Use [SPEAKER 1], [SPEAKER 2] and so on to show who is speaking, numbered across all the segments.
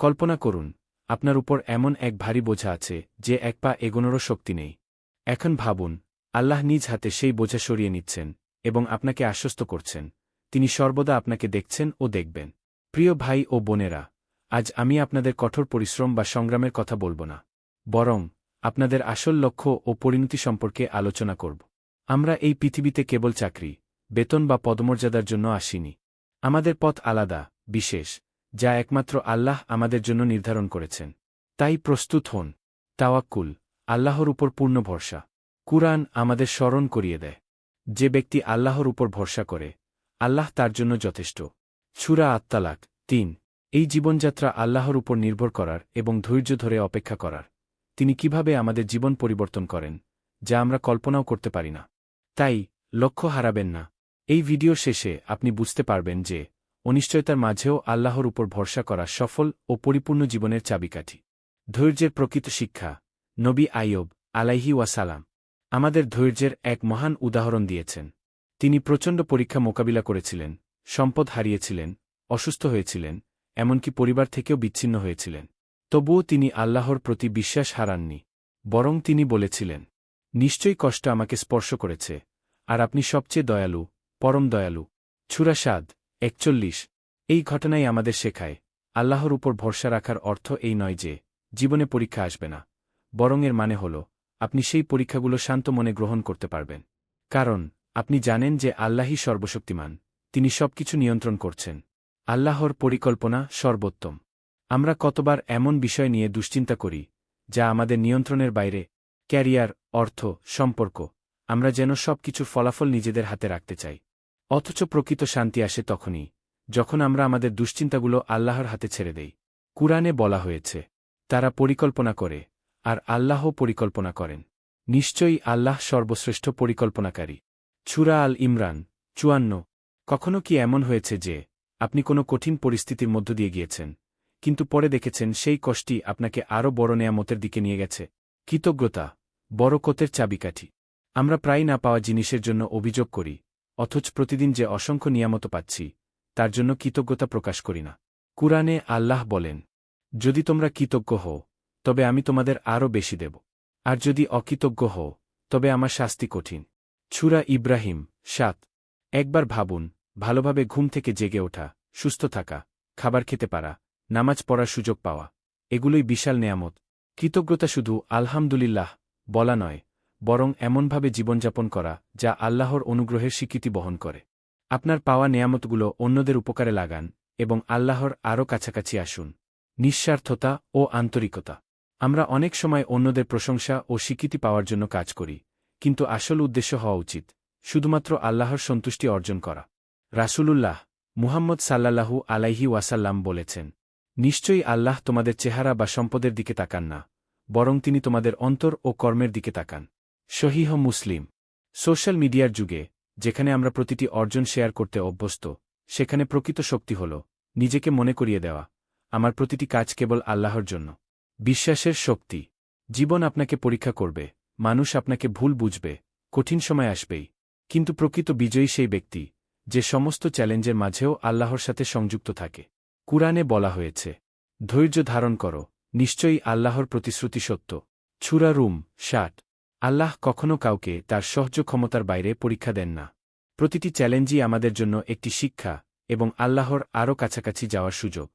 [SPEAKER 1] কল্পনা করুন, আপনার উপর এমন এক ভারী বোঝা আছে যে এক পা এগোনোরও শক্তি নেই। এখন ভাবুন, আল্লাহ নিজ হাতে সেই বোঝা সরিয়ে নিচ্ছেন এবং আপনাকে আশ্বস্ত করছেন। তিনি সর্বদা আপনাকে দেখছেন ও দেখবেন। প্রিয় ভাই ও বোনেরা, আজ আমি আপনাদের কঠোর পরিশ্রম বা সংগ্রামের কথা বলব না, বরং আপনাদের আসল লক্ষ্য ও পরিণতি সম্পর্কে আলোচনা করব। আমরা এই পৃথিবীতে কেবল চাকরি, বেতন বা পদমর্যাদার জন্য আসিনি। আমাদের পথ আলাদা, বিশেষ। যা একমাত্র আল্লাহ আমাদের জন্য নির্ধারণ করেছেন। তাই প্রস্তুত হন। তাওয়াক্কুল, আল্লাহর উপর পূর্ণ ভরসা। কুরআন আমাদের স্মরণ করিয়ে দেয়। যে ব্যক্তি আল্লাহর উপর ভরসা করে, আল্লাহ তার জন্য যথেষ্ট। ছুরা আত্মালাক তিন, এই জীবনযাত্রা আল্লাহর উপর নির্ভর করার এবং ধৈর্য ধরে অপেক্ষা করার। তিনি কীভাবে আমাদের জীবন পরিবর্তন করেন, যা আমরা কল্পনাও করতে পারি না। তাই লক্ষ্য হারাবেন না। এই ভিডিও শেষে আপনি বুঝতে পারবেন যে অনিশ্চয়তার মাঝেও আল্লাহর উপর ভরসা করা সফল ও পরিপূর্ণ জীবনের চাবিকাঠি। ধৈর্যের প্রকৃত শিক্ষা, নবী আইয়ব আলাইহি ওয়াসালাম, আমাদের ধৈর্যের এক মহান উদাহরণ দিয়েছেন। তিনি প্রচণ্ড পরীক্ষা মোকাবিলা করেছিলেন, সম্পদ হারিয়েছিলেন, অসুস্থ হয়েছিলেন, এমনকি পরিবার থেকেও বিচ্ছিন্ন হয়েছিলেন। তবুও তিনি আল্লাহর প্রতি বিশ্বাস হারাননি, বরং তিনি বলেছিলেন, নিশ্চয়ই কষ্ট আমাকে স্পর্শ করেছে, আর আপনি সবচেয়ে দয়ালু, পরম দয়ালু। ছুরাসাদ একচল্লিশ। এই ঘটনাই আমাদের শেখায়, আল্লাহর উপর ভরসা রাখার অর্থ এই নয় যে, জীবনে পরীক্ষা আসবে না। বরং এর মানে হল, আপনি সেই পরীক্ষাগুলো শান্ত মনে গ্রহণ করতে পারবেন। কারণ, আপনি জানেন যে আল্লাহই সর্বশক্তিমান, তিনি সবকিছু নিয়ন্ত্রণ করছেন। আল্লাহর পরিকল্পনা সর্বোত্তম। আমরা কতবার এমন বিষয় নিয়ে দুশ্চিন্তা করি, যা আমাদের নিয়ন্ত্রণের বাইরে, ক্যারিয়ার, অর্থ, সম্পর্ক, আমরা যেন সবকিছুর ফলাফল নিজেদের হাতে রাখতে চাই। অথচ প্রকৃত শান্তি আসে তখনই, যখন আমরা আমাদের দুশ্চিন্তাগুলো আল্লাহর হাতে ছেড়ে দেই। কুরআনে বলা হয়েছে, তারা পরিকল্পনা করে, আর আল্লাহ পরিকল্পনা করেন। নিশ্চয়ই আল্লাহ সর্বশ্রেষ্ঠ পরিকল্পনাকারী। ছুরা আল ইমরান, চুয়ান্ন। কখনো কি এমন হয়েছে যে, আপনি কোনো কঠিন পরিস্থিতির মধ্য দিয়ে গিয়েছেন, কিন্তু পরে দেখেছেন সেই কষ্টি আপনাকে আরও বড় নেয়ামতের দিকে নিয়ে গেছে? কৃতজ্ঞতা বড়কতের চাবিকাঠি। আমরা প্রায় না পাওয়া জিনিসের জন্য অভিযোগ করি অথচ প্রতিদিন যে অসংখ্য নিয়ামত পাচ্ছি, তার জন্য কৃতজ্ঞতা প্রকাশ করি না। কুরআনে আল্লাহ বলেন, যদি তোমরা কৃতজ্ঞ হও, তবে আমি তোমাদের আরও বেশি দেব। আর যদি অকৃতজ্ঞ হও, তবে আমার শাস্তি কঠিন। ছুরা ইব্রাহিম সাত। একবার ভাবুন, ভালোভাবে ঘুম থেকে জেগে ওঠা, সুস্থ থাকা, খাবার খেতে পারা, নামাজ পড়ার সুযোগ পাওয়া, এগুলোই বিশাল নেয়ামত। কৃতজ্ঞতা শুধু আলহামদুলিল্লাহ বলা নয় বরং এমনভাবে জীবনযাপন করা, যা আল্লাহর অনুগ্রহের স্বীকৃতি বহন করে। আপনার পাওয়া নেয়ামতগুলো অন্যদের উপকারে লাগান এবং আল্লাহর আরও কাছাকাছি আসুন। নিঃস্বার্থতা ও আন্তরিকতা। আমরা অনেক সময় অন্যদের প্রশংসা ও স্বীকৃতি পাওয়ার জন্য কাজ করি, কিন্তু আসল উদ্দেশ্য হওয়া উচিত, শুধুমাত্র আল্লাহর সন্তুষ্টি অর্জন করা। রাসূলুল্লাহ মুহাম্মদ সাল্লাল্লাহু আলাইহি ওয়াসাল্লাম বলেছেন, নিশ্চয়ই আল্লাহ তোমাদের চেহারা বা সম্পদের দিকে তাকান না, বরং তিনি তোমাদের অন্তর ও কর্মের দিকে তাকান। শহীহ মুসলিম। সোশ্যাল মিডিয়ার যুগে, যেখানে আমরা প্রতিটি অর্জন শেয়ার করতে অভ্যস্ত, সেখানে প্রকৃত শক্তি হল, নিজেকে মনে করিয়ে দেওয়া, আমার প্রতিটি কাজ কেবল আল্লাহর জন্য। বিশ্বাসের শক্তি। জীবন আপনাকে পরীক্ষা করবে, মানুষ আপনাকে ভুল বুঝবে, কঠিন সময় আসবেই। কিন্তু প্রকৃত বিজয়ী সেই ব্যক্তি, যে সমস্ত চ্যালেঞ্জের মাঝেও আল্লাহর সাথে সংযুক্ত থাকে। কুরআনে বলা হয়েছে, ধৈর্য ধারণ করো, নিশ্চয়ই আল্লাহর প্রতিশ্রুতি সত্য। ছুরা রুম, ষাট। আল্লাহ কখনো কাউকে তার সহ্য ক্ষমতার বাইরে পরীক্ষা দেন না। প্রতিটি চ্যালেঞ্জই আমাদের জন্য একটি শিক্ষা এবং আল্লাহর আরও কাছাকাছি যাওয়ার সুযোগ।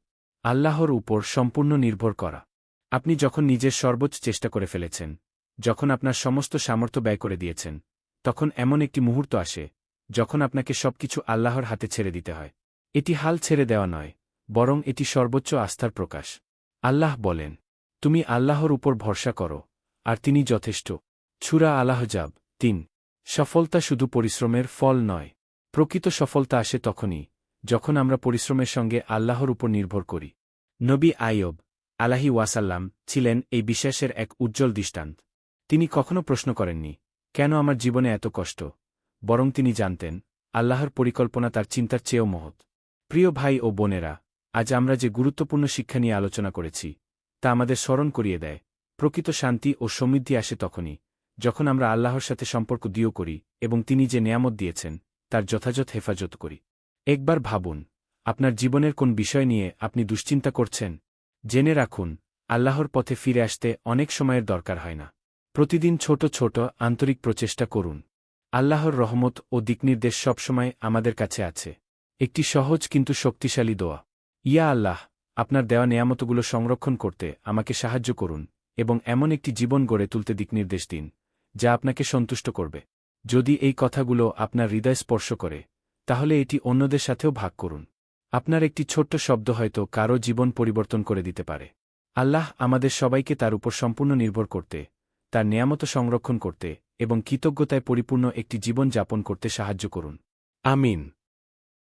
[SPEAKER 1] আল্লাহর উপর সম্পূর্ণ নির্ভর করা। আপনি যখন নিজের সর্বোচ্চ চেষ্টা করে ফেলেছেন, যখন আপনার সমস্ত সামর্থ্য ব্যয় করে দিয়েছেন, তখন এমন একটি মুহূর্ত আসে, যখন আপনাকে সবকিছু আল্লাহর হাতে ছেড়ে দিতে হয়। এটি হাল ছেড়ে দেওয়া নয়, বরং এটি সর্বোচ্চ আস্থার প্রকাশ। আল্লাহ বলেন, তুমি আল্লাহর উপর ভরসা করো, আর তিনি যথেষ্ট। ছুরা আলাহজাব তিন। সফলতা শুধু পরিশ্রমের ফল নয়। প্রকৃত সফলতা আসে তখনই, যখন আমরা পরিশ্রমের সঙ্গে আল্লাহর উপর নির্ভর করি। নবী আয়ব আলাহি ওয়াসাল্লাম ছিলেন এই বিশ্বাসের এক উজ্জ্বল দৃষ্টান্ত। তিনি কখনো প্রশ্ন করেননি, কেন আমার জীবনে এত কষ্ট? বরং তিনি জানতেন, আল্লাহর পরিকল্পনা তার চিন্তার চেয়েও মহৎ। প্রিয় ভাই ও বোনেরা, আজ আমরা যে গুরুত্বপূর্ণ শিক্ষা নিয়ে আলোচনা করেছি, তা আমাদের স্মরণ করিয়ে দেয়। প্রকৃত শান্তি ও সমৃদ্ধি আসে তখনই যখন আমরা আল্লাহর সাথে সম্পর্ক দিও করি এবং তিনি যে নেয়ামত দিয়েছেন, তার যথাযথ হেফাজত করি। একবার ভাবুন, আপনার জীবনের কোন বিষয় নিয়ে আপনি দুশ্চিন্তা করছেন? জেনে রাখুন, আল্লাহর পথে ফিরে আসতে অনেক সময়ের দরকার হয় না। প্রতিদিন ছোট ছোট আন্তরিক প্রচেষ্টা করুন। আল্লাহর রহমত ও দিকনির্দেশ সবসময় আমাদের কাছে আছে। একটি সহজ কিন্তু শক্তিশালী দোয়া। ইয়া আল্লাহ, আপনার দেওয়া নেয়ামতগুলো সংরক্ষণ করতে আমাকে সাহায্য করুন এবং এমন একটি জীবন গড়ে তুলতে দিকনির্দেশ দিন। যা আপনাকে সন্তুষ্ট করবে। যদি এই কথাগুলো আপনার হৃদয় স্পর্শ করে, তাহলে এটি অন্যদের সাথেও ভাগ করুন। আপনার একটি ছোট্ট শব্দ হয়তো কারও জীবন পরিবর্তন করে দিতে পারে। আল্লাহ আমাদের সবাইকে তার উপর সম্পূর্ণ নির্ভর করতে, তার নিয়ামত সংরক্ষণ করতে এবং কৃতজ্ঞতায় পরিপূর্ণ একটি জীবন যাপন করতে সাহায্য করুন। আমিন।